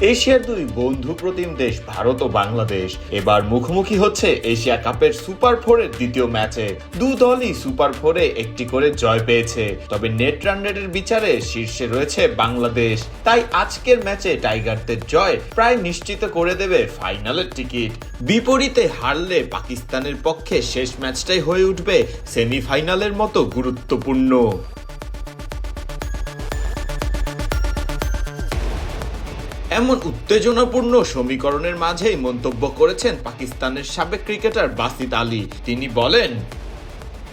এশিয়ার দুই বন্ধু প্রতিম দেশ ভারত ও বাংলাদেশ। এবার মুখোমুখি হচ্ছে এশিয়া কাপের সুপার ফোরের দ্বিতীয় ম্যাচে। দু দলই সুপার ফোরে একটি করে জয় পেয়েছে। তবে নেট রান বিচারে শীর্ষে রয়েছে বাংলাদেশ। তাই আজকের ম্যাচে টাইগারদের জয় প্রায় নিশ্চিত করে দেবে ফাইনালের টিকিট। বিপরীতে হারলে পাকিস্তানের পক্ষে শেষ ম্যাচটাই হয়ে উঠবে সেমিফাইনালের মতো গুরুত্বপূর্ণ। এমন উত্তেজনাপূর্ণ সমীকরণের মাঝেই মন্তব্য করেছেন পাকিস্তানের সাবেক ক্রিকেটার বাসিত আলী। তিনি বলেন,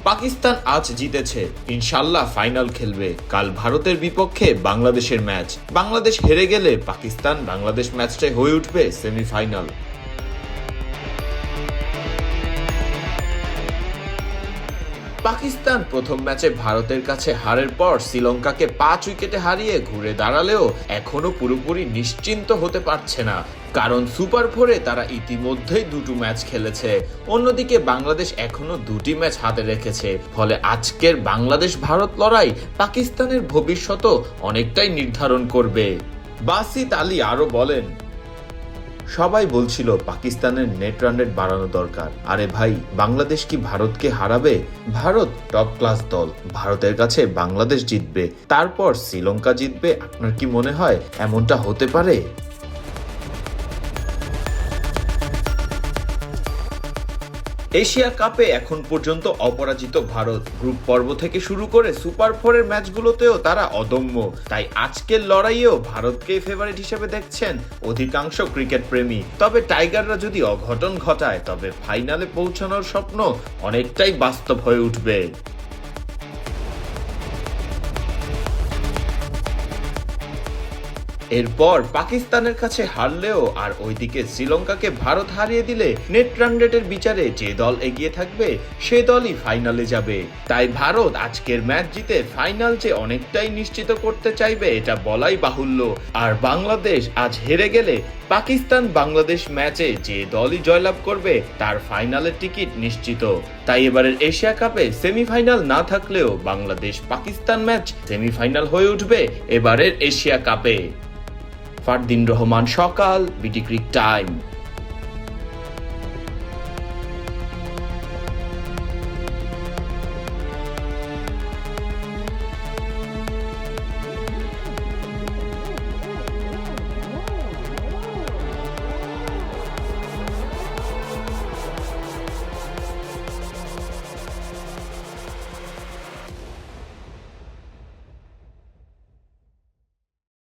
পাকিস্তান আজ জিতেছে ইনশাল্লাহ ফাইনাল খেলবে। কাল ভারতের বিপক্ষে বাংলাদেশের ম্যাচ। বাংলাদেশ হেরে গেলে পাকিস্তান বাংলাদেশ ম্যাচটাই হয়ে উঠবে সেমিফাইনাল। পাকিস্তান প্রথম ম্যাচে ভারতের কাছে হারের পর শ্রীলঙ্কাকে পাঁচ উইকেটে হারিয়ে ঘুরে দাঁড়ালেও এখনও পুরোপুরি নিশ্চিন্ত হতে পারছে না। কারণ সুপার ফোরে তারা ইতিমধ্যেই দুটো ম্যাচ খেলেছে। অন্যদিকে বাংলাদেশ এখনও দুটি ম্যাচ হাতে রেখেছে। ফলে আজকের বাংলাদেশ ভারত লড়াই পাকিস্তানের ভবিষ্যৎ অনেকটাই নির্ধারণ করবে। বাসিত আলী আরও বলেন সবাই বলছিল পাকিস্তানের নেট রান রেট বাড়ানো দরকার। আরে ভাই, বাংলাদেশ কি ভারতকে হারাবে? ভারত টপ ক্লাস দল। ভারতের কাছে বাংলাদেশ জিতবে। তারপর শ্রীলঙ্কা জিতবে, আপনার কি মনে হয় এমনটা হতে পারে? এশিয়া কাপে এখন পর্যন্ত অপরাজিত ভারত। গ্রুপ পর্ব থেকে শুরু করে সুপার ফোরের ম্যাচগুলোতেও তারা অদম্য। তাই আজকের লড়াইয়েও ভারতকে ফেভারিট হিসেবে দেখছেন অধিকাংশ ক্রিকেট প্রেমী। তবে টাইগাররা যদি অঘটন ঘটায়, তবে ফাইনালে পৌঁছানোর স্বপ্ন অনেকটাই বাস্তব হয়ে উঠবে। এরপর পাকিস্তানের কাছে হারলেও আর ওইদিকে শ্রীলঙ্কাকে ভারত হারিয়ে দিলে নেট রান রেটের বিচারে যে দল এগিয়ে থাকবে, সে দলই ফাইনালে যাবে। তাই ভারত আজকের ম্যাচ জিতে ফাইনাল যে অনেকটাই নিশ্চিত করতে চাইবে, এটা বলাই বাহুল্য। আর বাংলাদেশ আজ হেরে গেলে পাকিস্তান বাংলাদেশ ম্যাচে যে দলই জয়লাভ করবে, তার ফাইনালের টিকিট নিশ্চিত। তাই এবারের এশিয়া কাপে সেমিফাইনাল না থাকলেও বাংলাদেশ পাকিস্তান ম্যাচ সেমিফাইনাল হয়ে উঠবে এবারের এশিয়া কাপে। ফারদিন রহমান সকাল বিটি ক্রিক টাইম।